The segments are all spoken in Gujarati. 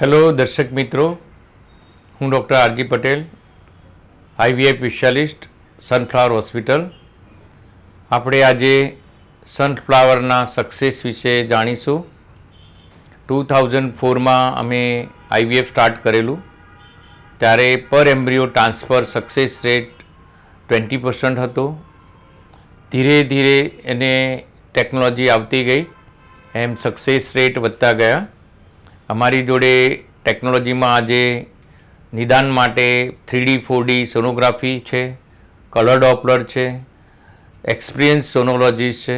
હેલો દર્શક મિત્રો. હું doctor RG Patel IVI specialist, Sunflower hospital. આપણે આજે સનફ્લાવરના સક્સેસ વિશે જાણીશું. ટુ થાઉઝન્ડ ફોરમાં અમે આઈવીએફ સ્ટાર્ટ કરેલું. ત્યારે per embryo transfer success rate twenty percent હતો. ધીરે ધીરે એને ટેકનોલોજી આવતી ગઈ. એમ સક્સેસ રેટ વધતા ગયા. અમારી જોડે ટેકનોલોજીમાં આજે નિદાન માટે three D four D sonography છે કલર ડોપલર છે એક્સપિરિયન્સ સોનોલોજીસ્ટ છે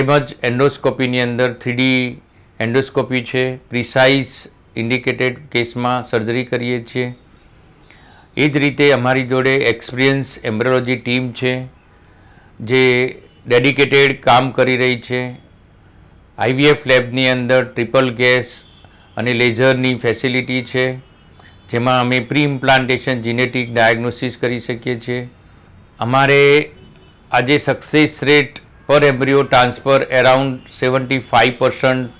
એમ જ એન્ડોસ્કોપીની અંદર થ્રીડી એન્ડોસ્કોપી છે પ્રિસાઇઝ ઇન્ડિકેટેડ કેસમાં સર્જરી કરીએ છીએ. એ જ રીતે અમારી જોડે એક્સપિરિયન્સ એમ્બ્રોલોજી ટીમ છે, જે ડેડિકેટેડ કામ કરી રહી છે. આઈવીએફ લેબની અંદર ટ્રિપલ ગેસ અને લેઝરની ફેસિલિટી છે, જેમાં અમે પ્રી ઇમ્પ્લાન્ટેશન જીનેટિક ડાયગ્નોસિસ કરી શકીએ છીએ. અમારે આજે success rate per embryo transfer around seventy five percent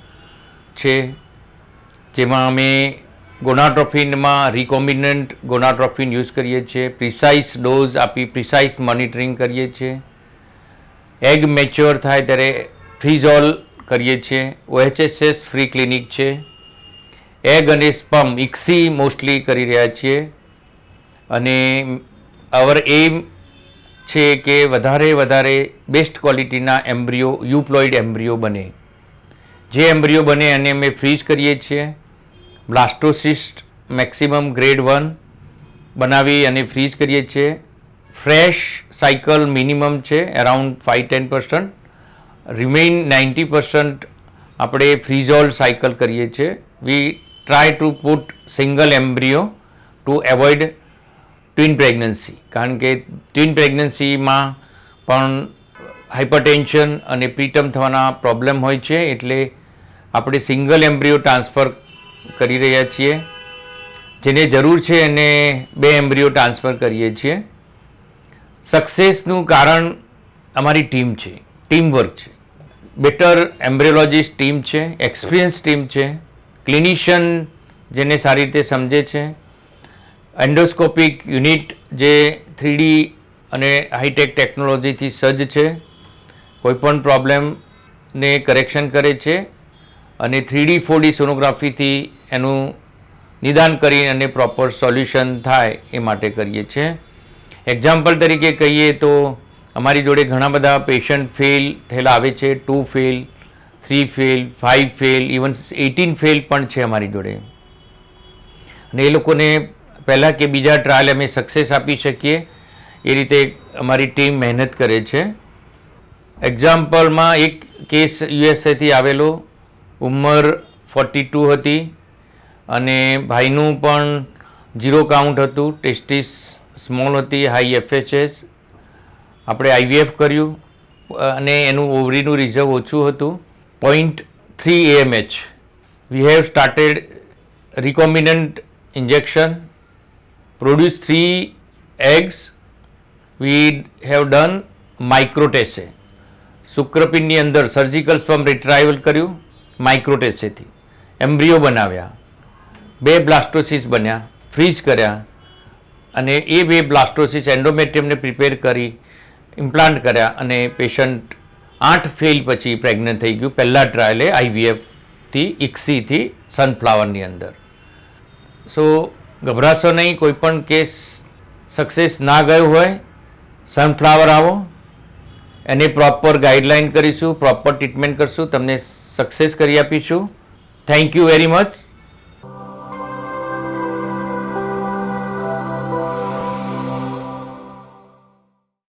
છે, જેમાં અમે ગોનાટ્રોફિનમાં રિકોમ્બિનન્ટ ગોનાટ્રોફિન યુઝ કરીએ છીએ પ્રિસાઇઝ ડોઝ આપી પ્રિસાઇઝ મોનિટરિંગ કરીએ છીએ. એગ મેચ્યોર થાય ત્યારે ફ્રીઝોલ કરીએ છીએ. ઓએચએસએસ ફ્રી ક્લિનિક છે. એગ અને સ્પમ ઇક્સી મોસ્ટલી કરી રહ્યા છીએ. અને અવર એમ છે કે વધારે વધારે બેસ્ટ ક્વોલિટીના એમ્બ્રિયો, યુપ્લોઇડ એમ્બ્રિયો બને. જે એમ્બ્રિયો બને એને અમે ફ્રીઝ કરીએ છીએ. બ્લાસ્ટોસિસ્ટ મેક્સિમમ ગ્રેડ વન બનાવી અને ફ્રીઝ કરીએ છીએ. ફ્રેશ સાયકલ મિનિમમ છે around five ten percent. Remain ninety percent આપણે ફ્રીઝોલ્ડ સાયકલ કરીએ છીએ. We try to put single embryo to avoid twin pregnancy કારણ કે ટ્વિન પ્રેગ્નન્સીમાં પણ હાઇપરટેન્શન અને પ્રીટમ થવાના પ્રોબ્લેમ હોય છે, એટલે આપણે સિંગલ એમ્બ્રિયો ટ્રાન્સફર કરી રહ્યા છીએ. જેને જરૂર છે એને બે એમ્બ્રિયો ટ્રાન્સફર કરીએ છીએ. સક્સેસનું કારણ અમારી ટીમ છે ટીમ વર્ક છે. બેટર એમ્બ્રિયોલોજીસ્ટ ટીમ છે એક્સપિરિયન્સ ટીમ છે. ક્લિનિશિયન જેને સારી રીતે સમજે છે. એન્ડોસ્કોપિક યુનિટ જે થ્રીડી અને હાઈટેક ટેકનોલોજીથી સજ્જ છે. કોઈપણ પ્રોબ્લેમને કરેક્શન કરે છે અને થ્રીડી ફોરડી સોનોગ્રાફીથી એનું નિદાન કરી અને પ્રોપર સોલ્યુશન થાય એ માટે કરીએ છીએ એક્ઝામ્પલ તરીકે કહીએ તો અમારી જોડે ઘણા બધા પેશન્ટ ફેલ થયેલા આવે છે, two fail three fail, five fail, even eighteen fail પણ છે અમારી જોડે. અને એ લોકોને પહેલાં કે બીજા ટ્રાયલ અમે સક્સેસ આપી શકીએ, એ રીતે અમારી ટીમ મહેનત કરે છે. એક્ઝામ્પલમાં એક કેસ યુએસએથી આવેલો, ઉંમર ફોર્ટી ટુ હતી, અને ભાઈનું પણ ઝીરો કાઉન્ટ હતું ટેસ્ટિસ સ્મોલ હતી હાઈ એફએચએસ આપણે આઈવીએફ કર્યું, અને એનું ઓવરીનું રિઝર્વ ઓછું હતું. Point three AMH we have started recombinant injection produce three eggs we have done microTESE શુક્રપિંડની અંદર સર્જિકલ સ્પમ રિટ્રાઇવલ કર્યું માઇક્રોટેસેથી એમ્બ્રિયો બનાવ્યા. બે બ્લાસ્ટોસિસ બન્યા ફ્રીઝ કર્યા. અને એ બે બ્લાસ્ટોસિસ એન્ડોમેટ્રિયમને પ્રિપેર કરી ઇમ્પ્લાન્ટ કર્યા અને પેશન્ટ આઠ ફેલ પછી પ્રેગ્નન્ટ થઈ ગયું. પહેલાં ટ્રાયલે આઈવીએફથી ઇક્સીથી સનફ્લાવરની અંદર. સો ગભરાશો નહીં, કોઈ પણ કેસ સક્સેસ ના ગયો હોય સનફ્લાવર આવો. એને પ્રોપર ગાઈડલાઈન કરીશું પ્રોપર ટ્રીટમેન્ટ કરીશું, તમને સક્સેસ કરી આપીશું. Thank you very much